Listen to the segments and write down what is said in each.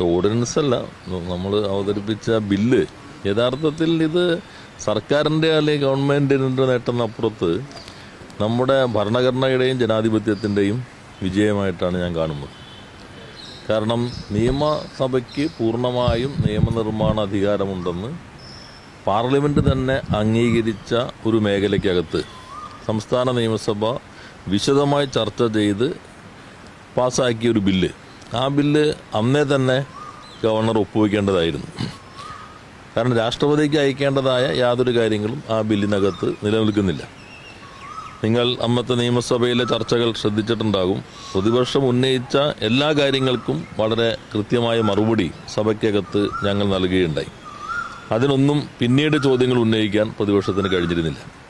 Ordinance അല്ല. നമ്മൾ അവതരിപ്പിച്ച ബില്ല്. യഥാർത്ഥത്തിൽ ഇത് സർക്കാരിന്റെ അല്ലെങ്കിൽ ഗവൺമെന്റിന്റെ നേട്ടത്തിനപ്പുറത്ത് നമ്മുടെ ഭരണഘടനയുടെയും ജനാധിപത്യത്തിന്റെയും വിജയമായിട്ടാണ് ഞാൻ കാണുന്നത്. കാരണം നിയമസഭയ്ക്ക് പൂർണമായും നിയമനിർമ്മാണ അധികാരമുണ്ടെന്ന് പാർലമെന്റ് തന്നെ അംഗീകരിച്ച ഒരു മേഖലയ്ക്കകത്ത് സംസ്ഥാന നിയമസഭ വിശദമായി ചർച്ച ചെയ്ത് പാസ്സാക്കിയ ഒരു ബില്ല്. ആ ബില്ല് അന്നേ തന്നെ ഗവർണർ ഒപ്പുവെക്കേണ്ടതായിരുന്നു. കാരണം രാഷ്ട്രപതിക്ക് അയക്കേണ്ടതായ യാതൊരു കാര്യങ്ങളും ആ ബില്ലിനകത്ത് നിലനിൽക്കുന്നില്ല. നിങ്ങൾ അന്നത്തെ നിയമസഭയിലെ ചർച്ചകൾ ശ്രദ്ധിച്ചിട്ടുണ്ടാകും. പ്രതിപക്ഷം ഉന്നയിച്ച എല്ലാ കാര്യങ്ങൾക്കും വളരെ കൃത്യമായ മറുപടി സഭയ്ക്കകത്ത് ഞങ്ങൾ നൽകുകയുണ്ടായി. അതിനൊന്നും പിന്നീട് ചോദ്യങ്ങൾ ഉന്നയിക്കാൻ പ്രതിപക്ഷത്തിന് കഴിഞ്ഞിരുന്നില്ല.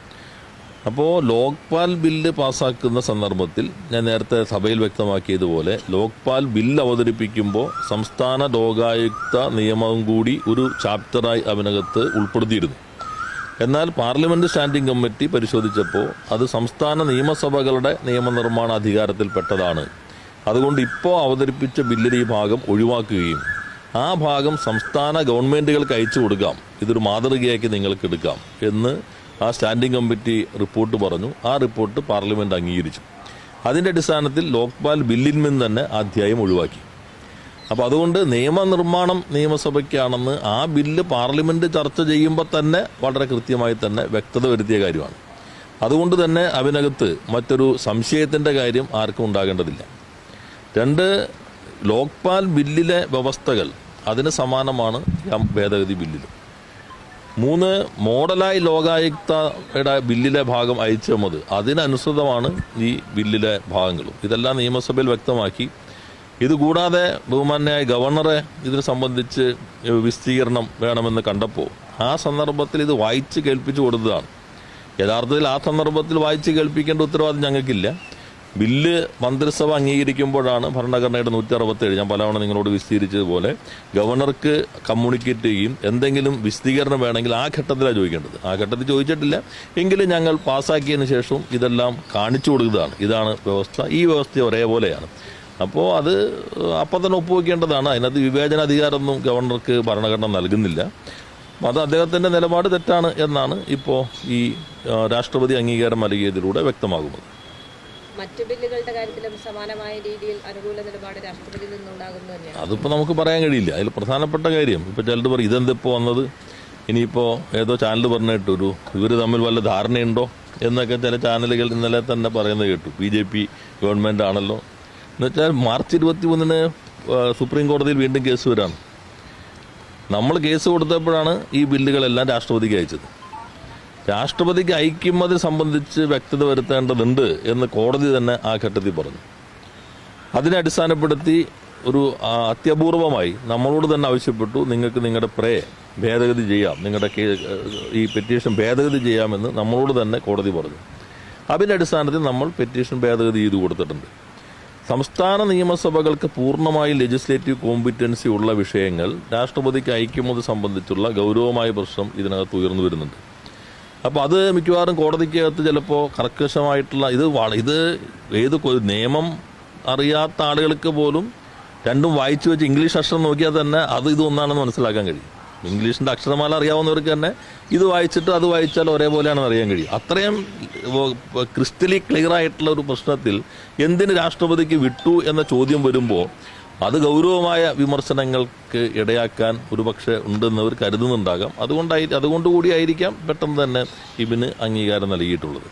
അപ്പോൾ ലോക്പാൽ ബില്ല് പാസ്സാക്കുന്ന സന്ദർഭത്തിൽ ഞാൻ നേരത്തെ സഭയിൽ വ്യക്തമാക്കിയതുപോലെ ലോക്പാൽ ബില്ല് അവതരിപ്പിക്കുമ്പോൾ സംസ്ഥാന ലോകായുക്ത നിയമവും കൂടി ഒരു ചാപ്റ്ററായി അതിനകത്ത് ഉൾപ്പെടുത്തിയിരുന്നു. എന്നാൽ പാർലമെന്റ് സ്റ്റാൻഡിംഗ് കമ്മിറ്റി പരിശോധിച്ചപ്പോൾ അത് സംസ്ഥാന നിയമസഭകളുടെ നിയമനിർമ്മാണ അധികാരത്തിൽപ്പെട്ടതാണ് അതുകൊണ്ട് ഇപ്പോൾ അവതരിപ്പിച്ച ബില്ലിൽ ഈ ഭാഗം ഒഴിവാക്കുകയും ആ ഭാഗം സംസ്ഥാന ഗവൺമെന്റുകൾക്ക് അയച്ചു കൊടുക്കാം. ഇതൊരു മാതൃകയാക്കി നിങ്ങൾക്ക് എടുക്കാം എന്ന് ആ സ്റ്റാൻഡിംഗ് കമ്മിറ്റി റിപ്പോർട്ട് പറഞ്ഞു. ആ റിപ്പോർട്ട് പാർലമെന്റ് അംഗീകരിച്ചു. അതിന്റെ അടിസ്ഥാനത്തിൽ ലോക്പാൽ ബില്ലിൽ നിന്ന് തന്നെ അധ്യായം ഒഴിവാക്കി. അപ്പോൾ അതുകൊണ്ട് നിയമനിർമ്മാണം നിയമസഭയ്ക്കാണെന്ന് ആ ബില്ല് പാർലമെന്റ് ചർച്ച ചെയ്യുമ്പോൾ തന്നെ വളരെ കൃത്യമായി തന്നെ വ്യക്തത വരുത്തിയ കാര്യമാണ്. അതുകൊണ്ട് തന്നെ അതിനകത്ത് മറ്റൊരു സംശയത്തിന്റെ കാര്യം ആർക്കും ഉണ്ടാകേണ്ടതില്ല. രണ്ട് ലോക്പാൽ ബില്ലിലെ വ്യവസ്ഥകൾ അതിന് സമാനമാണ് ഭേദഗതി ബില്ലിലും. മൂന്ന് മോഡലായി ലോകായുക്തയുടെ ബില്ലിലെ ഭാഗം അയച്ചു തന്നത് അതിനനുസൃതമാണ് ഈ ബില്ലിലെ ഭാഗങ്ങളും. ഇതെല്ലാം നിയമസഭയിൽ വ്യക്തമാക്കി. ഇതുകൂടാതെ ബഹുമാന്യായ ഗവർണറെ ഇതിനെ സംബന്ധിച്ച് വിസ്തീർണം വേണമെന്ന് കണ്ടപ്പോൾ ആ സന്ദർഭത്തിൽ ഇത് വായിച്ച് കേൾപ്പിച്ചു കൊടുത്തതാണ്. യഥാർത്ഥത്തിൽ ആ സന്ദർഭത്തിൽ വായിച്ച് കേൾപ്പിക്കേണ്ട ഉത്തരവാദിത്വം ഞങ്ങൾക്കില്ല. ബില്ല് മന്ത്രിസഭ അംഗീകരിക്കുമ്പോഴാണ് ഭരണഘടനയുടെ നൂറ്റി അറുപത്തേഴ് ഞാൻ പലവണ നിങ്ങളോട് വിശദീകരിച്ചതുപോലെ ഗവർണർക്ക് കമ്മ്യൂണിക്കേറ്റ് ചെയ്യും എന്തെങ്കിലും വിശദീകരണം വേണമെങ്കിൽ ആ ഘട്ടത്തിലാണ് ചോദിക്കേണ്ടത്. ആ ഘട്ടത്തിൽ ചോദിച്ചിട്ടില്ല. എങ്കിലും ഞങ്ങൾ പാസ്സാക്കിയതിന് ശേഷവും ഇതെല്ലാം കാണിച്ചു കൊടുക്കുന്നതാണ്. ഇതാണ് വ്യവസ്ഥ. ഈ വ്യവസ്ഥ ഒരേപോലെയാണ്. അപ്പോൾ അത് അപ്പം തന്നെ ഒപ്പുവെക്കേണ്ടതാണ്. അതിനകത്ത് വിവേചനാധികാരമൊന്നും ഗവർണർക്ക് ഭരണഘടന നൽകുന്നില്ല. അത് അദ്ദേഹത്തിന്റെ നിലപാട് തെറ്റാണ് എന്നാണ് ഇപ്പോൾ ഈ രാഷ്ട്രപതി അംഗീകാരം നൽകിയതിലൂടെ വ്യക്തമാകുന്നത്. മറ്റു ബില്ലുകളുടെ കാര്യത്തിലും സമാനമായ രീതിയിൽ അനുകൂല നിലപാട് രാഷ്ട്രപതിയിൽ നിന്നുണ്ടാകുന്നു തന്നെയാണ്. നമുക്ക് പറയാൻ കഴിയില്ല. അതിൽ പ്രധാനപ്പെട്ട കാര്യം ഇപ്പോൾ ചിലർ പറയും ഇതെന്തിപ്പോൾ വന്നത്? ഇനിയിപ്പോൾ ഏതോ ചാനൽ പറഞ്ഞിട്ട് ഒരു ഇവർ തമ്മിൽ വല്ല ധാരണയുണ്ടോ? എന്നൊക്കെ ചില ചാനലുകൾ ഇന്നലെ തന്നെ പറയുന്നത് കേട്ടു. ബി ജെ പി ഗവൺമെന്റ് ആണല്ലോ. എന്നുവെച്ചാൽ മാർച്ച് ഇരുപത്തി മൂന്നിന് സുപ്രീം കോടതിയിൽ വീണ്ടും കേസ് വരാണ്. നമ്മൾ കേസ് കൊടുത്തപ്പോഴാണ് ഈ ബില്ലുകളെല്ലാം രാഷ്ട്രപതിക്ക് അയച്ചത്. രാഷ്ട്രപതിക്ക് അയക്കുന്നതിനെ സംബന്ധിച്ച് വ്യക്തത വരുത്തേണ്ടതുണ്ട് എന്ന് കോടതി തന്നെ ആ ഘട്ടത്തിൽ പറഞ്ഞു. അതിനെ അടിസ്ഥാനപ്പെടുത്തി ഒരു അത്യപൂർവമായി നമ്മളോട് തന്നെ ആവശ്യപ്പെട്ടു നിങ്ങൾക്ക് നിങ്ങളുടെ പ്രേ ഭേദഗതി ചെയ്യാം നിങ്ങളുടെ ഈ പെറ്റീഷൻ ഭേദഗതി ചെയ്യാമെന്ന് നമ്മളോട് തന്നെ കോടതി പറഞ്ഞു. അതിന്റെ അടിസ്ഥാനത്തിൽ നമ്മൾ പെറ്റീഷൻ ഭേദഗതി ചെയ്തു കൊടുത്തിട്ടുണ്ട്. സംസ്ഥാന നിയമസഭകൾക്ക് പൂർണമായി ലെജിസ്ലേറ്റീവ് കോമ്പിറ്റൻസി ഉള്ള വിഷയങ്ങൾ രാഷ്ട്രപതിക്ക് അയക്കുന്നത് സംബന്ധിച്ചുള്ള ഗൗരവമായ പ്രശ്നം ഇതിനകത്ത് ഉയർന്നു വരുന്നുണ്ട്. അപ്പോൾ അത് മിക്കവാറും കോടതിക്കകത്ത് ചിലപ്പോൾ കർക്കശമായിട്ടുള്ള ഇത് ഇത് ഏത് നിയമം അറിയാത്ത ആളുകൾക്ക് പോലും രണ്ടും വായിച്ചു വെച്ച് ഇംഗ്ലീഷ് അക്ഷരം നോക്കിയാൽ തന്നെ അത് ഇത് ഒന്നാണെന്ന് മനസ്സിലാക്കാൻ കഴിയും. ഇംഗ്ലീഷിന്റെ അക്ഷരമാല അറിയാവുന്നവർക്ക് തന്നെ ഇത് വായിച്ചിട്ട് അത് വായിച്ചാൽ ഒരേപോലെയാണെന്ന് അറിയാൻ കഴിയും. അത്രയും ക്രിസ്റ്റലി ക്ലിയർ ആയിട്ടുള്ള ഒരു പ്രശ്നത്തിൽ എന്തിന് രാഷ്ട്രപതിക്ക് വിട്ടു എന്ന ചോദ്യം വരുമ്പോൾ അത് ഗൗരവമായ വിമർശനങ്ങൾക്ക് ഇടയാക്കാൻ ഒരുപക്ഷെ ഉണ്ടെന്നവർ കരുതുന്നുണ്ടാകാം. അതുകൊണ്ടായി അതുകൊണ്ടുകൂടിയായിരിക്കാം പെട്ടെന്ന് തന്നെ ഇവന് അംഗീകാരം നൽകിയിട്ടുള്ളത്.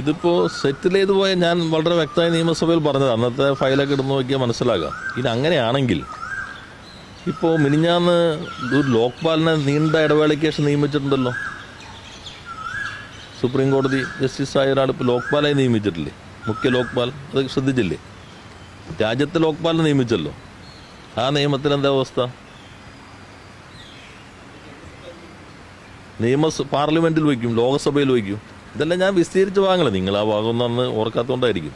ഇതിപ്പോൾ സെറ്റിൽ ചെയ്തു പോയ ഞാൻ വളരെ വ്യക്തമായി നിയമസഭയിൽ പറഞ്ഞത്. അന്നത്തെ ഫയലൊക്കെ ഇടുന്നു നോക്കിയാൽ മനസ്സിലാകാം. ഇനി അങ്ങനെയാണെങ്കിൽ ഇപ്പോൾ മിനിഞ്ഞാന്ന് ഒരു ലോക്പാലിനെ നീണ്ട ഇടവേളയ്ക്ക് ശേഷം നിയമിച്ചിട്ടുണ്ടല്ലോ. സുപ്രീം കോടതി ജസ്റ്റിസ് ഒരാൾ ഇപ്പോൾ ലോക്പാലായി നിയമിച്ചിട്ടില്ലേ? മുഖ്യ ലോക്പാൽ അത് ശ്രദ്ധിച്ചില്ലേ? രാജ്യത്തെ ലോക്പാലിനെ നിയമിച്ചല്ലോ. ആ നിയമത്തിൽ എന്താ അവസ്ഥ? നിയമസ പാർലമെന്റിൽ വയ്ക്കും ലോകസഭയിൽ വയ്ക്കും. ഇതെല്ലാം ഞാൻ വിസ്തീരിച്ച് ഭാഗങ്ങൾ നിങ്ങൾ ആ ഭാഗമൊന്നും ഓർക്കാത്തതുകൊണ്ടായിരിക്കും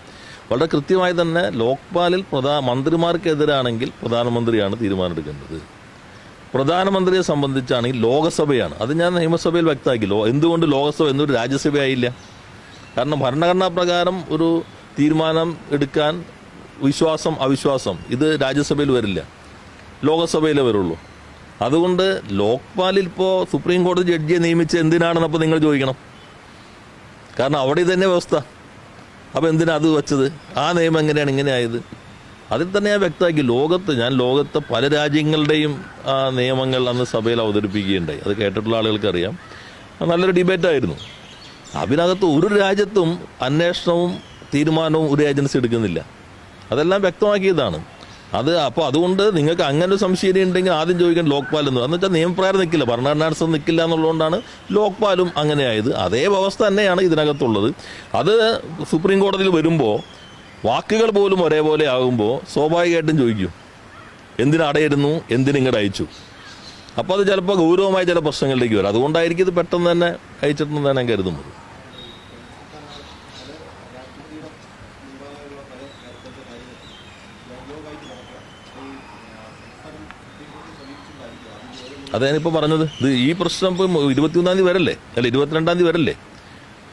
വളരെ കൃത്യമായി തന്നെ ലോക്പാലിൽ പ്രധാ മന്ത്രിമാർക്കെതിരാണെങ്കിൽ പ്രധാനമന്ത്രിയാണ് തീരുമാനമെടുക്കേണ്ടത്. പ്രധാനമന്ത്രിയെ സംബന്ധിച്ചാണെങ്കിൽ ലോകസഭയാണ്. അത് ഞാൻ നിയമസഭയിൽ വ്യക്തമാക്കി. ലോ എന്തുകൊണ്ട് ലോകസഭ എന്നൊരു രാജ്യസഭയായില്ല? കാരണം ഭരണഘടനാ പ്രകാരം ഒരു തീരുമാനം എടുക്കാൻ വിശ്വാസം അവിശ്വാസം ഇത് രാജ്യസഭയിൽ വരില്ല. ലോകസഭയിലേ വരുള്ളൂ. അതുകൊണ്ട് ലോക്പാലിൽ ഇപ്പോൾ സുപ്രീം കോടതി ജഡ്ജിയെ നിയമിച്ച് എന്തിനാണെന്നപ്പോൾ നിങ്ങൾ ചോദിക്കണം. കാരണം അവിടെ തന്നെ വ്യവസ്ഥ. അപ്പോൾ എന്തിനാ അത് വെച്ചത്? ആ നിയമം എങ്ങനെയാണ് ഇങ്ങനെ ആയത്? അതിൽ തന്നെ ഞാൻ വ്യക്തമാക്കി. ലോകത്ത് ഞാൻ ലോകത്തെ പല രാജ്യങ്ങളുടെയും നിയമങ്ങൾ അന്ന് സഭയിൽ അവതരിപ്പിക്കുകയുണ്ടായി. അത് കേട്ടിട്ടുള്ള ആളുകൾക്കറിയാം. നല്ലൊരു ഡിബേറ്റായിരുന്നു. അതിനകത്ത് ഒരു രാജ്യത്തും അന്വേഷണവും തീരുമാനവും ഒരു ഏജൻസി എടുക്കുന്നില്ല. അതെല്ലാം വ്യക്തമാക്കിയതാണ്. അത് അപ്പോൾ അതുകൊണ്ട് നിങ്ങൾക്ക് അങ്ങനെ ഒരു സംശയം ഉണ്ടെങ്കിൽ ആദ്യം ചോദിക്കാൻ ലോക്പാൽ എന്ന്. എന്ന് വെച്ചാൽ നിയമപ്രകാരം നിൽക്കില്ല ഭരണഘടനാനുസൃതം നിൽക്കില്ല എന്നുള്ളതുകൊണ്ടാണ് ലോക്പാലും അങ്ങനെയായത്. അതേ വ്യവസ്ഥ തന്നെയാണ് ഇതിനകത്തുള്ളത്. അത് സുപ്രീം കോടതിയിൽ വരുമ്പോൾ വാക്കുകൾ പോലും ഒരേപോലെ ആകുമ്പോൾ സ്വാഭാവികമായിട്ടും ചോദിക്കും. എന്തിനടയിരുന്നു അടയിരുന്നു? എന്തിന് ഇങ്ങോട്ട് അയച്ചു? അപ്പോൾ അത് ചിലപ്പോൾ ഗൗരവമായ ചില പ്രശ്നങ്ങളിലേക്ക് വരും. അതുകൊണ്ടായിരിക്കും ഇത് പെട്ടെന്ന് തന്നെ അയച്ചിട്ടുണ്ടെന്ന് ഞാൻ കരുതുന്നത്. അതാ ഇപ്പോൾ പറഞ്ഞത്. ഇത് ഈ പ്രശ്നം ഇപ്പം ഇരുപത്തിയൊന്നാം തീയതി വരല്ലേ? അല്ല ഇരുപത്തിരണ്ടാം തീയതി വരല്ലേ?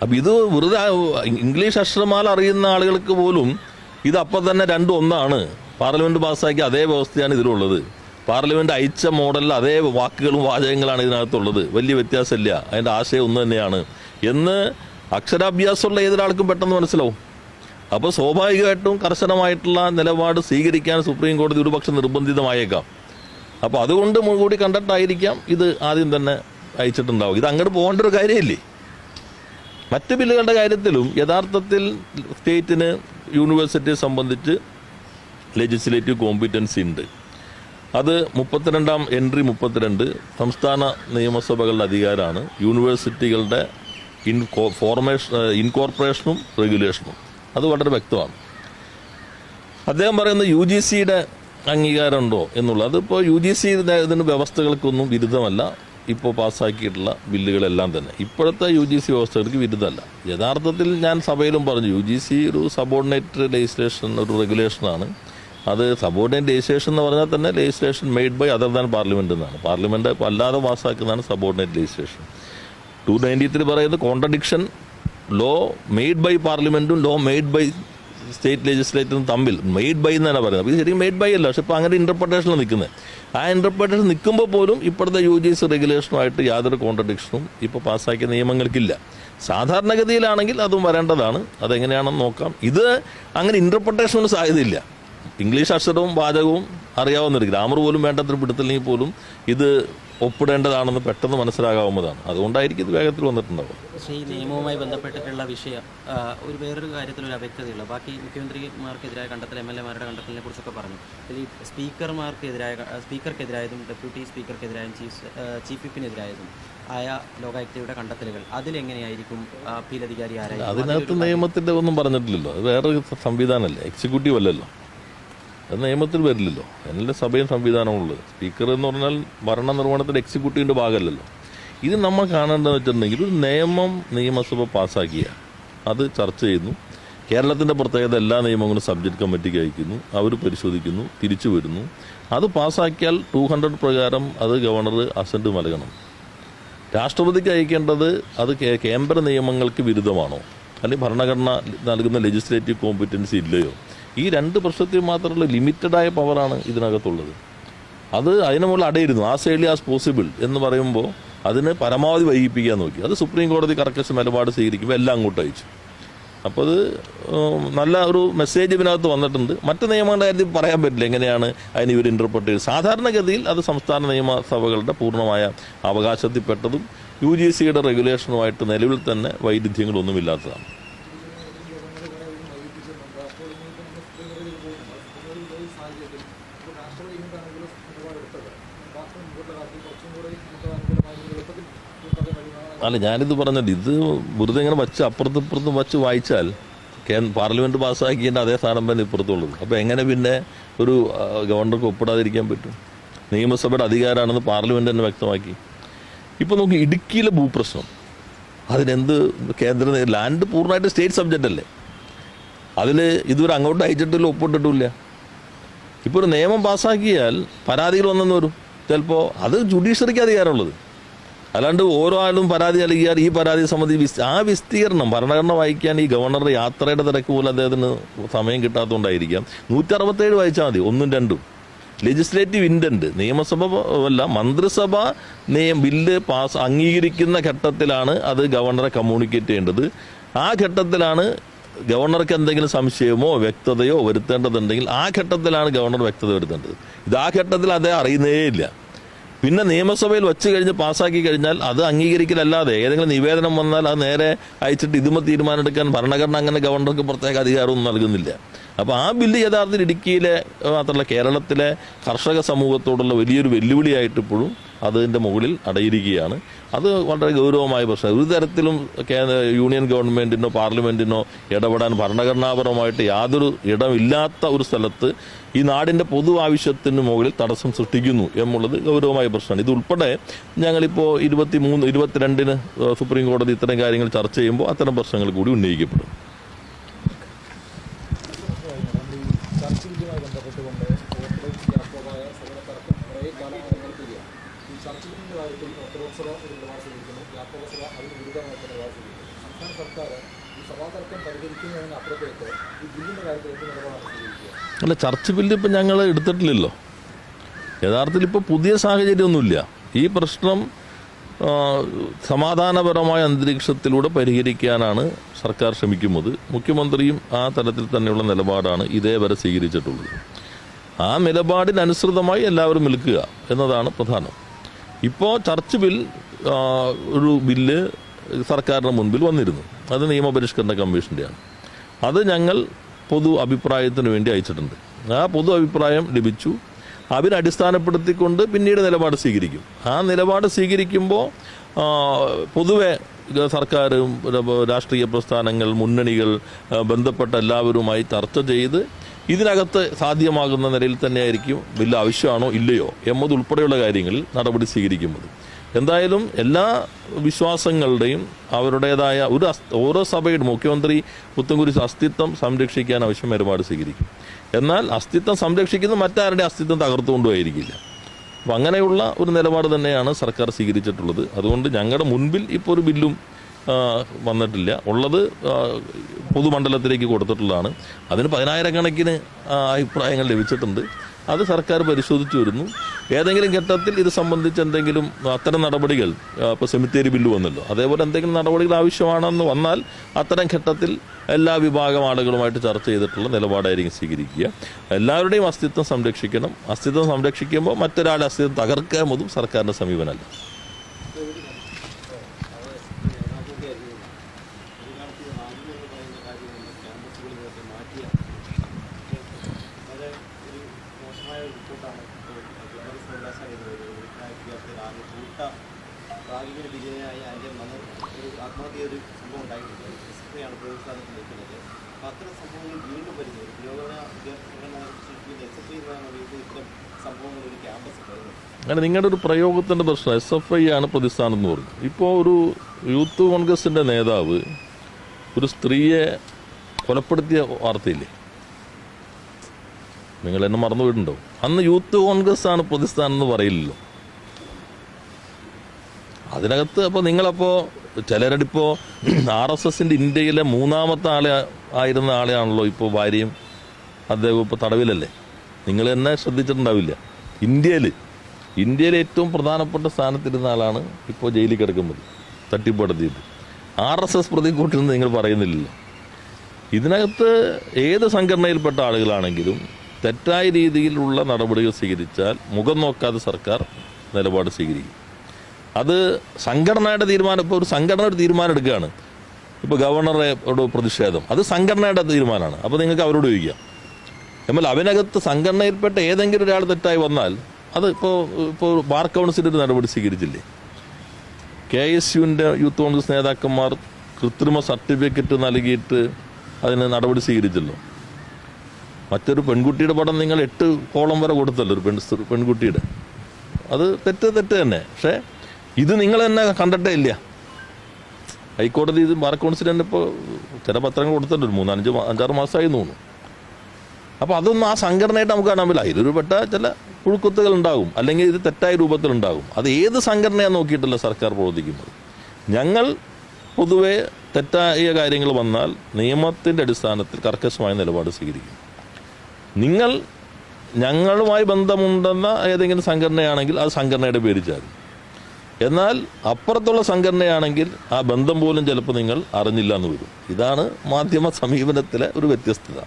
അപ്പം ഇത് വെറുതെ ഇംഗ്ലീഷ് അക്ഷരമാല അറിയുന്ന ആളുകൾക്ക് പോലും ഇത് അപ്പം തന്നെ രണ്ടും ഒന്നാണ്. പാർലമെന്റ് പാസ്സാക്കിയ അതേ വ്യവസ്ഥയാണ് ഇതിലുള്ളത്. പാർലമെന്റ് അയച്ച മോഡലിൽ അതേ വാക്കുകളും വാചകങ്ങളാണ് ഇതിനകത്തുള്ളത്. വലിയ വ്യത്യാസമില്ല. അതിന്റെ ആശയം ഒന്ന് തന്നെയാണ്. എന്ന് അക്ഷരാഭ്യാസമുള്ള ഏതൊരാൾക്കും പെട്ടെന്ന് മനസ്സിലാവും. അപ്പോൾ സ്വാഭാവികമായിട്ടും കർശനമായിട്ടുള്ള നിലപാട് സ്വീകരിക്കാൻ സുപ്രീം കോടതി ഒരുപക്ഷെ നിർബന്ധിതമായേക്കാം. അപ്പോൾ അതുകൊണ്ട് മുൻകൂടി കണ്ടിട്ടായിരിക്കാം ഇത് ആദ്യം തന്നെ അയച്ചിട്ടുണ്ടാവും ഇത് അങ്ങോട്ട് പോകേണ്ട ഒരു കാര്യമില്ലേ? മറ്റ് ബില്ലുകളുടെ കാര്യത്തിലും യഥാർത്ഥത്തിൽ സ്റ്റേറ്റിന് യൂണിവേഴ്സിറ്റിയെ സംബന്ധിച്ച് ലെജിസ്ലേറ്റീവ് കോമ്പിറ്റൻസി ഉണ്ട്. അത് മുപ്പത്തിരണ്ടാം എൻട്രി മുപ്പത്തിരണ്ട് സംസ്ഥാന നിയമസഭകളുടെ അധികാരമാണ്. യൂണിവേഴ്സിറ്റികളുടെ ഇൻ ഫോർമേഷൻ ഇൻകോർപ്പറേഷനും റെഗുലേഷനും. അത് വളരെ വ്യക്തമാണ്. അദ്ദേഹം പറയുന്ന യു ജി സിയുടെ അംഗീകാരമുണ്ടോ എന്നുള്ളത്. അതിപ്പോൾ യു ജി സി ഇതിന് വ്യവസ്ഥകൾക്കൊന്നും വിരുദ്ധമല്ല. ഇപ്പോൾ പാസ്സാക്കിയിട്ടുള്ള ബില്ലുകളെല്ലാം തന്നെ. ഇപ്പോഴത്തെ യു ജി സി വ്യവസ്ഥകൾക്ക് വിരുദ്ധമല്ല. യഥാർത്ഥത്തിൽ ഞാൻ സഭയിലും പറഞ്ഞു യു ജി സി ഒരു സബോർഡിനേറ്റ് ലെജിസ്ലേഷൻ ഒരു റെഗുലേഷനാണ് അത് സബോർഡിനേറ്റ് ലെജിസ്ലേഷൻ എന്ന് പറഞ്ഞാൽ തന്നെ legislation made by other than parliament എന്നാണ്. പാർലമെന്റ് അല്ലാതെ പാസ്സാക്കുന്നതാണ് subordinate legislation two ninety three പറയുന്നത് കോൺട്രഡിക്ഷൻ ലോ മെയ്ഡ് ബൈ പാർലമെന്റും ലോ മെയ്ഡ് ബൈ സ്റ്റേറ്റ് ലെജിസ്ലേറ്ററും തമ്മിൽ. മെയ്ഡ് ബൈ എന്നാണ് പറയുന്നത്. ഇത് ശരിക്കും മെയ്ഡ് ബൈ അല്ല. പക്ഷെ ഇപ്പോൾ അങ്ങനെ ഇന്റർപ്രിട്ടേഷനിൽ നിൽക്കുന്നത് ആ ഇന്റർപ്രിട്ടേഷൻ നിൽക്കുമ്പോൾ പോലും ഇപ്പോഴത്തെ യു ജി സി റെഗുലേഷനുമായിട്ട് യാതൊരു കോൺട്രഡിക്ഷനും ഇപ്പോൾ പാസ്സാക്കിയ നിയമങ്ങൾക്കില്ല. സാധാരണഗതിയിലാണെങ്കിൽ അതും വരേണ്ടതാണ്. അതെങ്ങനെയാണെന്ന് നോക്കാം. ഇത് അങ്ങനെ ഇന്റർപ്രിട്ടേഷന് സാധ്യതയില്ല. ഇംഗ്ലീഷ് അക്ഷരവും വാചകവും അറിയാവുന്നൊരു ഗ്രാമർ പോലും വേണ്ടത്ര പിടുത്തില്ലെങ്കിൽ പോലും ഇത് ഒപ്പിടേണ്ടതാണെന്ന് പെട്ടെന്ന് മനസ്സിലാകാവുന്നതാണ്. അതുകൊണ്ടായിരിക്കും ഇത് വേഗത്തിൽ വന്നിട്ടുണ്ടാവും പക്ഷേ ഈ നിയമവുമായി ബന്ധപ്പെട്ടിട്ടുള്ള വിഷയം ഒരു വേറൊരു കാര്യത്തിൽ ഒരു അവ്യക്തതയുള്ള. ബാക്കി മുഖ്യമന്ത്രിമാർക്കെതിരായ കണ്ടെത്തൽ എം എൽ എമാരുടെ കണ്ടെത്തലിനെ കുറിച്ചൊക്കെ പറഞ്ഞു. ഈ സ്പീക്കർമാർക്കെതിരായ സ്പീക്കർക്കെതിരായതും ഡെപ്യൂട്ടി സ്പീക്കർക്കെതിരായും ചീഫ് ചീഫ് വിപ്പിനെതിരായതും ആയ ലോകായുക്തയുടെ കണ്ടെത്തലുകൾ അതിലെങ്ങനെയായിരിക്കും അപ്പീൽ അധികാരി ആരായി അതിനകത്ത് നിയമത്തിന്റെ ഒന്നും പറഞ്ഞിട്ടില്ലല്ലോ. അത് വേറൊരു സംവിധാനമല്ലേ? എക്സിക്യൂട്ടീവ് അല്ലല്ലോ. അത് നിയമത്തിൽ വരില്ലല്ലോ. എല്ലാ സഭയും സംവിധാനമുള്ളത് സ്പീക്കർ എന്ന് പറഞ്ഞാൽ ഭരണ എക്സിക്യൂട്ടീവിന്റെ ഭാഗമല്ലല്ലോ. ഇത് നമ്മൾ കാണേണ്ടതെന്ന് വെച്ചിട്ടുണ്ടെങ്കിൽ ഒരു നിയമം നിയമസഭ പാസ്സാക്കിയ അത് ചർച്ച ചെയ്യുന്നു. കേരളത്തിന്റെ പ്രത്യേകത എല്ലാ നിയമങ്ങളും സബ്ജക്ട് കമ്മിറ്റിക്ക് അയക്കുന്നു. അവർ പരിശോധിക്കുന്നു തിരിച്ചു വരുന്നു. അത് പാസ്സാക്കിയാൽ ടു ഹൺഡ്രഡ് പ്രകാരം അത് ഗവർണർ അസന്റ് നൽകണം. രാഷ്ട്രപതിക്ക് അയക്കേണ്ടത് അത് കേന്ദ്ര നിയമങ്ങൾക്ക് വിരുദ്ധമാണോ? അല്ലെങ്കിൽ ഭരണഘടന നൽകുന്ന ലെജിസ്ലേറ്റീവ് കോമ്പിറ്റൻസി ഇല്ലയോ? ഈ രണ്ട് പ്രശ്നത്തിൽ മാത്രമുള്ള ലിമിറ്റഡായ പവറാണ് ഇതിനകത്തുള്ളത്. അത് അതിന് മുകളിൽ അടയിരുന്നു. ആ സൈഡിൽ ആസ് പോസിബിൾ എന്ന് പറയുമ്പോൾ അതിന് പരമാവധി വൈകിപ്പിക്കാൻ നോക്കി. അത് സുപ്രീം കോടതി കർക്കശ നിലപാട് സ്വീകരിക്കുമ്പോൾ എല്ലാം അങ്ങോട്ട് അയച്ചു. അപ്പോൾ അത് നല്ല ഒരു മെസ്സേജ് ഇതിനകത്ത് വന്നിട്ടുണ്ട്. മറ്റ് നിയമങ്ങളുടെ കാര്യത്തിൽ പറയാൻ പറ്റില്ല എങ്ങനെയാണ് അതിന് ഇവർ ഇന്റർപ്രറ്റ് ചെയ്ത് സാധാരണഗതിയിൽ അത് സംസ്ഥാന നിയമസഭകളുടെ പൂർണമായ അവകാശത്തിൽപ്പെട്ടതും യു ജി സിയുടെ റെഗുലേഷനുമായിട്ട് നിലവിൽ തന്നെ വൈരുദ്ധ്യങ്ങളൊന്നുമില്ലാത്തതാണ്. അല്ല ഞാനിത് പറഞ്ഞിട്ട് ഇത് വെറുതെ ഇങ്ങനെ വച്ച് അപ്പുറത്തും വച്ച് വായിച്ചാൽ പാർലമെന്റ് പാസ്സാക്കിയതിന്റെ അതേ സ്ഥാനം തന്നെ ഇപ്പുറത്തുള്ളത്. അപ്പോൾ എങ്ങനെ പിന്നെ ഒരു ഗവർണർക്ക് ഒപ്പിടാതിരിക്കാൻ പറ്റും? നിയമസഭയുടെ അധികാരമാണെന്ന് പാർലമെന്റ് തന്നെ വ്യക്തമാക്കി. ഇപ്പോൾ നമുക്ക് ഇടുക്കിയിലെ ഭൂപ്രശ്നം. അതിനെന്ത് കേന്ദ്ര ലാൻഡ് പൂർണമായിട്ട് സ്റ്റേറ്റ് സബ്ജക്റ്റ് അല്ലേ? അതിൽ ഇതുവരെ അങ്ങോട്ട് അയച്ചിട്ടില്ല ഒപ്പിട്ടിട്ടില്ല. ഇപ്പോൾ ഒരു നിയമം പാസ്സാക്കിയാൽ പരാതികൾ വന്നെന്ന് വരും. ചിലപ്പോൾ അത് ജുഡീഷ്യറിക്ക് അധികാരമുള്ളത്. അല്ലാണ്ട് ഓരോ ആളും പരാതി നൽകിയാൽ ഈ പരാതി സംബന്ധിച്ച് ആ വിസ്തീർണം ഭരണഘടന വായിക്കാൻ ഈ ഗവർണറുടെ യാത്രയുടെ തിരക്ക് പോലും അദ്ദേഹത്തിന് സമയം കിട്ടാത്തതുകൊണ്ടായിരിക്കാം. നൂറ്റി അറുപത്തേഴ് വായിച്ചാൽ മതി ഒന്നും രണ്ടും. ലെജിസ്ലേറ്റീവ് ഇന്റന്റ് നിയമസഭ അല്ല മന്ത്രിസഭ നിയമ ബില്ല് പാസ് അംഗീകരിക്കുന്ന ഘട്ടത്തിലാണ് അത് ഗവർണറെ കമ്മ്യൂണിക്കേറ്റ് ചെയ്യേണ്ടത്. ആ ഘട്ടത്തിലാണ് ഗവർണർക്ക് എന്തെങ്കിലും സംശയമോ വ്യക്തതയോ വരുത്തേണ്ടതുണ്ടെങ്കിൽ ആ ഘട്ടത്തിലാണ് ഗവർണർ വ്യക്തത വരുത്തേണ്ടത്. ഇത് ആ ഘട്ടത്തിൽ അദ്ദേഹം അറിയുന്നേ ഇല്ല. പിന്നെ നിയമസഭയിൽ വച്ച് കഴിഞ്ഞ് പാസ്സാക്കി കഴിഞ്ഞാൽ അത് അംഗീകരിക്കലല്ലാതെ ഏതെങ്കിലും നിവേദനം വന്നാൽ അത് നേരെ അയച്ചിട്ട് ഇതുമ തീരുമാനമെടുക്കാൻ ഭരണഘടന അങ്ങനെ ഗവർണർക്ക് പ്രത്യേക അധികാരമൊന്നും നൽകുന്നില്ല. അപ്പോൾ ആ ബില്ല് യഥാർത്ഥത്തിൽ ഇടുക്കിയിലെ മാത്രമല്ല കേരളത്തിലെ കർഷക സമൂഹത്തോടുള്ള വലിയൊരു വെല്ലുവിളിയായിട്ട് ഇപ്പോഴും അതിന്റെ മുകളിൽ അടയിരിക്കുകയാണ്. അത് വളരെ ഗൗരവമായ പ്രശ്നം ഒരു തരത്തിലും യൂണിയൻ ഗവൺമെന്റിനോ പാർലമെന്റിനോ ഇടപെടാൻ ഭരണഘടനാപരമായിട്ട് യാതൊരു ഇടമില്ലാത്ത ഒരു സ്ഥലത്ത് ഈ നാടിന്റെ പൊതു ആവശ്യത്തിന് മുകളിൽ തടസ്സം സൃഷ്ടിക്കുന്നു എന്നുള്ളത് ഗൗരവമായ പ്രശ്നമാണ്. ഇതുൾപ്പെടെ ഞങ്ങളിപ്പോൾ ഇരുപത്തി മൂന്ന് ഇരുപത്തിരണ്ടിന് സുപ്രീം കോടതി ഇത്തരം കാര്യങ്ങൾ ചർച്ച ചെയ്യുമ്പോൾ അത്തരം പ്രശ്നങ്ങൾ കൂടി ഉന്നയിക്കപ്പെടും ചർച്ച ബില്ലുമായി ബന്ധപ്പെട്ടുകൊണ്ട് ഓർത്തഡോക്സ് യാക്കോബായ സഭതർക്കം കുറേ കാലമായി നടത്തുകയാണ് ഈ ചർച്ച ബില്ലിന്റെ കാര്യത്തിൽ ഓർത്തഡോക്സ് സഭ ഒരു നിലപാട് സ്വീകരിക്കുന്നു യാക്കോബ സഭ അതിന് വിരുദ്ധമായിട്ട് നിലപാട് സ്വീകരിക്കുന്നു സംസ്ഥാന സർക്കാർ ഈ സഭാതർക്കം പരിഹരിക്കുന്നതിന് അപ്പുറത്തേക്ക് ഈ ബില്ലിന്റെ കാര്യത്തിൽ എന്ത് നിലപാടാണ് സ്വീകരിക്കുക അല്ല ചർച്ച് ബില്ല് ഇപ്പം ഞങ്ങൾ എടുത്തിട്ടില്ലല്ലോ. യഥാർത്ഥത്തിൽ ഇപ്പോൾ പുതിയ സാഹചര്യമൊന്നുമില്ല. ഈ പ്രശ്നം സമാധാനപരമായ അന്തരീക്ഷത്തിലൂടെ പരിഹരിക്കാനാണ് സർക്കാർ ശ്രമിക്കുന്നത്. മുഖ്യമന്ത്രിയും ആ തലത്തിൽ തന്നെയുള്ള നിലപാടാണ് ഇതേവരെ സ്വീകരിച്ചിട്ടുള്ളത്. ആ നിലപാടിനനുസൃതമായി എല്ലാവരും നിൽക്കുക എന്നതാണ് പ്രധാനം. ഇപ്പോൾ ചർച്ച് ബിൽ ഒരു ബില്ല് സർക്കാരിന് മുൻപിൽ വന്നിരുന്നു. അത് നിയമപരിഷ്കരണ കമ്മീഷന്റെയാണ് അത് ഞങ്ങൾ പൊതു അഭിപ്രായത്തിന് വേണ്ടി അയച്ചിട്ടുണ്ട്. ആ പൊതു അഭിപ്രായം ലഭിച്ചു. അതിനെ അടിസ്ഥാനപ്പെടുത്തിക്കൊണ്ട് പിന്നീട് നിലപാട് സ്വീകരിക്കും. ആ നിലപാട് സ്വീകരിക്കുമ്പോൾ പൊതുവെ സർക്കാരും രാഷ്ട്രീയ പ്രസ്ഥാനങ്ങൾ മുന്നണികൾ ബന്ധപ്പെട്ട എല്ലാവരുമായി ചർച്ച ചെയ്ത് ഇതിനകത്ത് സാധ്യമാകുന്ന നിലയിൽ തന്നെയായിരിക്കും ബില്ല് ആവശ്യമാണോ ഇല്ലയോ എന്നതുൾപ്പെടെയുള്ള കാര്യങ്ങളിൽ നടപടി സ്വീകരിക്കുന്നത്. എന്തായാലും എല്ലാ വിശ്വാസങ്ങളുടെയും അവരുടേതായ ഒരു ഓരോ സഭയുടെ മുഖ്യമന്ത്രി പുത്തൻകുരിശ് അസ്തിത്വം സംരക്ഷിക്കാൻ ആവശ്യം നിലപാട് സ്വീകരിക്കും. എന്നാൽ അസ്തിത്വം സംരക്ഷിക്കുന്ന മറ്റാരുടെ അസ്തിത്വം തകർത്തുകൊണ്ടുമായിരിക്കില്ല അപ്പം അങ്ങനെയുള്ള ഒരു നിലപാട് തന്നെയാണ് സർക്കാർ സ്വീകരിച്ചിട്ടുള്ളത്. അതുകൊണ്ട് ഞങ്ങളുടെ മുൻപിൽ ഇപ്പോൾ ഒരു ബില്ലും വന്നിട്ടില്ല. ഉള്ളത് പൊതുമണ്ഡലത്തിലേക്ക് കൊടുത്തിട്ടുള്ളതാണ്. അതിന് പതിനായിരക്കണക്കിന് അഭിപ്രായങ്ങൾ ലഭിച്ചിട്ടുണ്ട്. അത് സർക്കാർ പരിശോധിച്ചു വരുന്നു. ഏതെങ്കിലും ഘട്ടത്തിൽ ഇത് സംബന്ധിച്ച് എന്തെങ്കിലും അത്തരം നടപടികൾ ഇപ്പോൾ സെമിത്തേരി ബില്ല് വന്നല്ലോ. അതേപോലെ എന്തെങ്കിലും നടപടികൾ ആവശ്യമാണെന്ന് വന്നാൽ അത്തരം ഘട്ടത്തിൽ എല്ലാ വിഭാഗം ആളുകളുമായിട്ട് ചർച്ച ചെയ്തിട്ടുള്ള നിലപാടായിരിക്കും സ്വീകരിക്കുക. എല്ലാവരുടെയും അസ്തിത്വം സംരക്ഷിക്കണം. അസ്തിത്വം സംരക്ഷിക്കുമ്പോൾ മറ്റൊരാളുടെ അസ്തിത്വം തകർക്കാമതും സർക്കാരിന്റെ സമീപനമല്ല റാഗിങ്ങിന് വിജയനായി അതിന്റെ വന്ന് ഒരു ആത്മഹത്യ ഒരു സംഭവം ഉണ്ടായിട്ടുണ്ട് എസ് എഫ് ഐയാണ് പ്രതിസ്ഥാനത്ത് നിൽക്കുന്നത് അപ്പോൾ അത്തരം സംഭവങ്ങൾ വീണ്ടും വരുന്നത് പുരോഗമന വിദ്യാർത്ഥികളെ ഒരു അങ്ങനെ നിങ്ങളുടെ ഒരു പ്രയോഗത്തിന്റെ പ്രശ്നം. എസ് എഫ് ഐ ആണ് പ്രതിസ്ഥാനം എന്ന് പറഞ്ഞു. ഇപ്പോൾ ഒരു യൂത്ത് കോൺഗ്രസിന്റെ നേതാവ് ഒരു സ്ത്രീയെ കൊലപ്പെടുത്തിയ വാർത്തയില്ലേ? നിങ്ങൾ എന്നെ മറന്നുപോയിട്ടുണ്ടോ അന്ന് യൂത്ത് കോൺഗ്രസ് ആണ് പ്രതിസ്ഥാനം എന്ന് പറയില്ലല്ലോ. അതിനകത്ത് അപ്പോൾ നിങ്ങളപ്പോൾ ചിലരടിപ്പോൾ ആർ എസ് എസിന്റെ ഇന്ത്യയിലെ മൂന്നാമത്തെ ആളെ ആയിരുന്ന ആളെയാണല്ലോ ഇപ്പോൾ ഭാര്യയും അദ്ദേഹം ഇപ്പോൾ തടവിലല്ലേ? നിങ്ങൾ തന്നെ ശ്രദ്ധിച്ചിട്ടുണ്ടാവില്ല. ഇന്ത്യയിൽ ഇന്ത്യയിൽ ഏറ്റവും പ്രധാനപ്പെട്ട സ്ഥാനത്തിരുന്ന ആളാണ് ഇപ്പോൾ ജയിലിൽ കിടക്കുന്നത് നടത്തിയത് ആർ എസ് എസ് പ്രതിക്കൂട്ടിൽ നിങ്ങൾ പറയുന്നില്ലല്ലോ. ഇതിനകത്ത് ഏത് സംഘടനയിൽപ്പെട്ട ആളുകളാണെങ്കിലും തെറ്റായ രീതിയിലുള്ള നടപടികൾ സ്വീകരിച്ചാൽ മുഖം നോക്കാതെ സർക്കാർ നിലപാട് സ്വീകരിക്കും. അത് സംഘടനയുടെ തീരുമാനം ഇപ്പോൾ ഒരു സംഘടന ഒരു തീരുമാനം എടുക്കുകയാണ്. ഇപ്പോൾ ഗവർണറുടെ പ്രതിഷേധം അത് സംഘടനയുടെ തീരുമാനമാണ്. അപ്പോൾ നിങ്ങൾക്ക് അവരോട് ചോദിക്കാം. എന്നാൽ അവനകത്ത് സംഘടനയിൽപ്പെട്ട ഏതെങ്കിലും ഒരാൾ തെറ്റായി വന്നാൽ അത് ഇപ്പോൾ ഇപ്പോൾ ബാർ കൗൺസിൽ നടപടി സ്വീകരിച്ചില്ലേ? കെ എസ് യുവിന്റെ യൂത്ത് കോൺഗ്രസ് നേതാക്കന്മാർ കൃത്രിമ സർട്ടിഫിക്കറ്റ് നൽകിയിട്ട് അതിന് നടപടി സ്വീകരിച്ചല്ലോ. മറ്റൊരു പെൺകുട്ടിയുടെ പടം നിങ്ങൾ എട്ട് കോളം വരെ കൊടുത്തല്ലോ ഒരു പെൺ പെൺകുട്ടിയുടെ. അത് തെറ്റ് തെറ്റ് തന്നെ. പക്ഷേ ഇത് നിങ്ങൾ തന്നെ കണ്ടിട്ടേ ഇല്ല. ഹൈക്കോടതി ഇത് ബാർ കൗൺസിൽ തന്നെ ഇപ്പോൾ ചില പത്രങ്ങൾ കൊടുത്തിട്ടുണ്ട്. ഒരു മൂന്നാലഞ്ച് മാ- അഞ്ചാറ് മാസമായി തോന്നുന്നു. അപ്പോൾ അതൊന്നും ആ സംഘടനയായിട്ട് നമുക്ക് കാണാൻ പറ്റില്ല. അതിലൊരു പെട്ട ചില പുഴുക്കുത്തുകൾ ഉണ്ടാകും അല്ലെങ്കിൽ ഇത് തെറ്റായ രൂപത്തിലുണ്ടാകും. അത് ഏത് സംഘടനയാണ് നോക്കിയിട്ടല്ല സർക്കാർ പ്രവർത്തിക്കുന്നത്? ഞങ്ങൾ പൊതുവേ തെറ്റായ കാര്യങ്ങൾ വന്നാൽ നിയമത്തിന്റെ അടിസ്ഥാനത്തിൽ കർക്കശമായ നിലപാട് സ്വീകരിക്കും. നിങ്ങൾ ഞങ്ങളുമായി ബന്ധമുണ്ടെന്ന ഏതെങ്കിലും സംഘടനയാണെങ്കിൽ അത് സംഘടനയുടെ പേര് ചാരും. എന്നാൽ അപ്പുറത്തുള്ള സംഘടനയാണെങ്കിൽ ആ ബന്ധം പോലും ചിലപ്പോൾ നിങ്ങൾ അറിഞ്ഞില്ല എന്ന് വരും. ഇതാണ് മാധ്യമ സമീപനത്തിലെ ഒരു വ്യത്യസ്തത.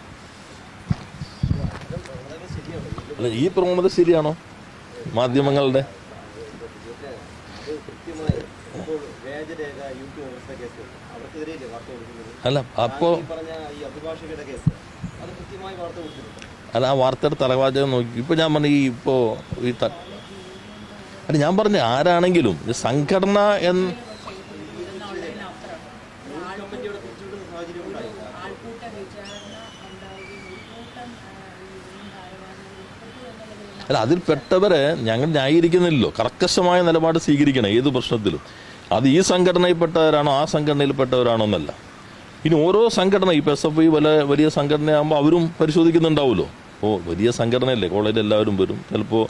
ഈ പ്രവണത ശരിയാണോ? മാധ്യമങ്ങളുടെ? അല്ല കൊടുത്തിട്ടുണ്ട് അല്ല ആ വാർത്തയുടെ തലവാചകം നോക്കി. ഇപ്പോൾ ഞാൻ പറഞ്ഞു ഈ ഇപ്പോൾ ഈ അല്ല ഞാൻ പറഞ്ഞു ആരാണെങ്കിലും സംഘടന എന്ന് അല്ല അതിൽ പെട്ടവരെ ഞങ്ങൾ ന്യായീകരിക്കുന്നില്ലല്ലോ. കർക്കശമായ നിലപാട് സ്വീകരിക്കണം ഏത് പ്രശ്നത്തിലും. അത് ഈ സംഘടനയിൽപ്പെട്ടവരാണോ ആ സംഘടനയിൽപ്പെട്ടവരാണോ എന്നല്ല ഇനി ഓരോ സംഘടന ഇപ്പോൾ എസ് എഫ് ഐ വല വലിയ സംഘടനയാകുമ്പോൾ അവരും പരിശോധിക്കുന്നുണ്ടാവുമല്ലോ. ഓ വലിയ സംഘടനയല്ലേ കോളേജിൽ എല്ലാവരും വരും. ചിലപ്പോൾ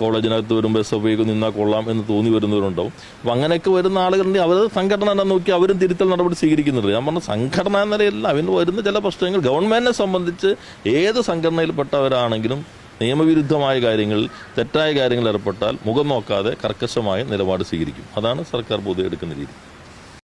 കോളേജിനകത്ത് വരുമ്പോൾ എസ് എഫ് ഐക്ക് നിന്നാൽ കൊള്ളാം എന്ന് തോന്നി വരുന്നവരുണ്ടാവും. അപ്പം അങ്ങനെയൊക്കെ വരുന്ന ആളുകളുണ്ടെങ്കിൽ അവർ സംഘടന തന്നെ നോക്കി അവരും തിരുത്തൽ നടപടി സ്വീകരിക്കുന്നുണ്ട് ഞാൻ പറഞ്ഞ സംഘടന എന്ന നിലയിലല്ല അവന് വരുന്ന ചില പ്രശ്നങ്ങൾ ഗവൺമെന്റിനെ സംബന്ധിച്ച് ഏത് സംഘടനയിൽപ്പെട്ടവരാണെങ്കിലും നിയമവിരുദ്ധമായ കാര്യങ്ങളിൽ തെറ്റായ കാര്യങ്ങളിൽ ഏർപ്പെട്ടാൽ മുഖം നോക്കാതെ കർക്കശമായ നിലപാട് സ്വീകരിക്കും. അതാണ് സർക്കാർ പൊതുവെ എടുക്കുന്ന രീതി.